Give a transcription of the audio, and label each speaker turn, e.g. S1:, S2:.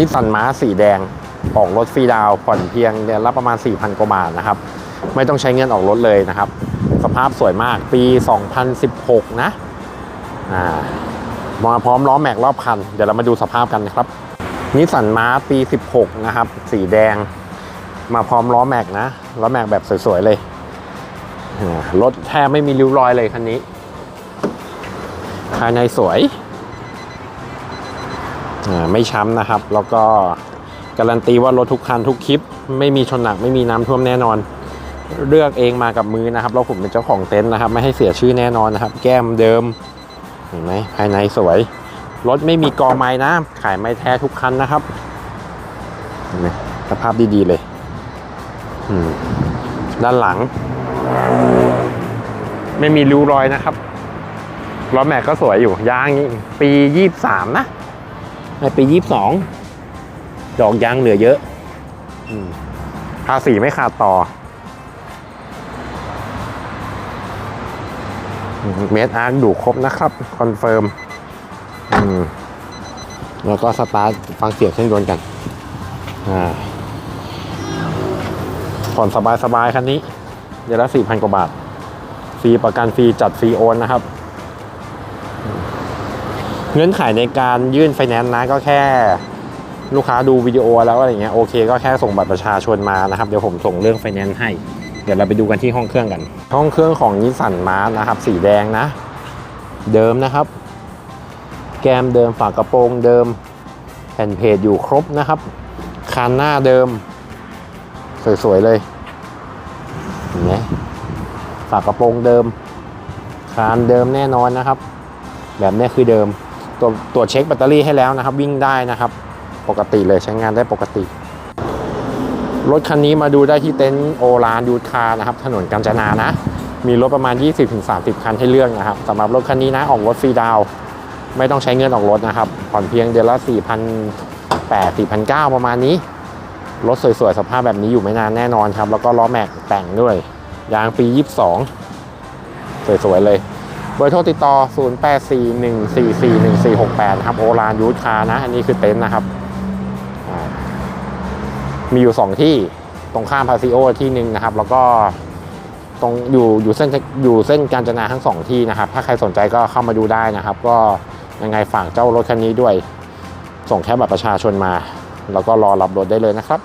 S1: นิสสันมาสีแดงออกรถฟรีดาวผ่อนเพียงเดือนละประมาณ 4,000 กว่าบาทนะครับ ไม่ต้องใช้เงินออกรถเลยนะครับ สภาพสวยมากปี 2016 นะอ่ามาพร้อมล้อแม็กรอบคัน เดี๋ยวเรามาดูสภาพกันนะครับนิสสันมาปี 16 นะครับ สีแดง มาพร้อมล้อแม็กนะล้อแม็กแบบสวยๆเลยรถแทบไม่มีริ้วรอยเลยคันนี้ ภายในสวย ไม่ช้ำนะครับ แล้วก็การันตีว่ารถทุกคันทุกคลิป ไม่มีชนหนักไม่มีน้ำท่วมแน่นอน เลือกเองมากับมือนะครับแล้วผมเป็นเจ้าของเต็นท์นะครับ ไม่ให้เสียชื่อแน่นอนนะครับ แก้มเดิมเห็นไหมภายในสวย รถไม่มีกอไม้นะ ขายไม้แท้ทุกคันนะครับเห็นไหมสภาพดีๆเลยด้านหลัง ไม่มีริ้วรอยนะครับล้อแม็กก็สวยอยู่ยางปียี่สามนะ ในปียี่สองดอกยางเหลือเยอะอืมภาษีไม่ขาดต่อเมทอาร์คดูครบนะครับคอนเฟิร์มอืมแล้วก็สตาร์ทฟังเสียงเครื่องยนต์กันอ่าผ่อนสบายๆคันนี้ เดือนละสี่พันกว่าบาท ฟรีประกันฟรีจัดฟรีโอนนะครับ เงื่อนไขในการยื่นไฟแนนซ์นะก็แค่ลูกค้าดูวิดีโอแล้วอะไรเงี้ยโอเคก็แค่ส่งบัตรประชาชนมานะครับ เดี๋ยวผมส่งเรื่องไฟแนนซ์ให้ เดี๋ยวเราไปดูกันที่ห้องเครื่องกัน ห้องเครื่องของนิสสันมาร์นะครับ สีแดงนะ เดิมนะครับ แกมเดิมฝากระโปรงเดิม แผ่นเพจอยู่ครบนะครับ คานหน้าเดิม สวยๆเลยเห็นไหมฝากระโปรงเดิม คานเดิมแน่นอนนะครับ แบบนี้คือเดิม ตัวตรวจเช็คแบตเตอรี่ให้แล้วนะครับ วิ่งได้นะครับปกติเลยใช้งานได้ปกติ รถคันนี้มาดูได้ที่เต็นท์โอลานยูทคาร์นะครับ ถนนกาญจนานะ มีรถประมาณ 20-30 คันให้เลือกนะครับสำหรับรถคันนี้นะออกรถฟรีดาวไม่ต้องใช้เงินออกรถนะครับ ผ่อนเพียงเดือนละ 4,800 4,900 ประมาณนี้ รถสวยๆ สภาพแบบนี้อยู่ไม่นานแน่นอนครับ แล้วก็ล้อแม็กแต่งด้วย ยางปี 22 สวยๆเลย บอร์โทรติดต่อ 0841441468 ครับโอลานยูทคาร์นะ อันนี้คือเต็นท์นะครับ มีอยู่ 2 ที่ตรงข้ามพาซิโอที่หนึ่งนะครับ แล้วก็ตรงอยู่อยู่เส้นอยู่เส้นกาญจนาทั้งสองที่นะครับ ถ้าใครสนใจก็เข้ามาดูได้นะครับ ก็ยังไงฝากเจ้ารถคันนี้ด้วย ส่งแค่บัตรประชาชนมา แล้วก็รอรับรถได้เลยนะครับ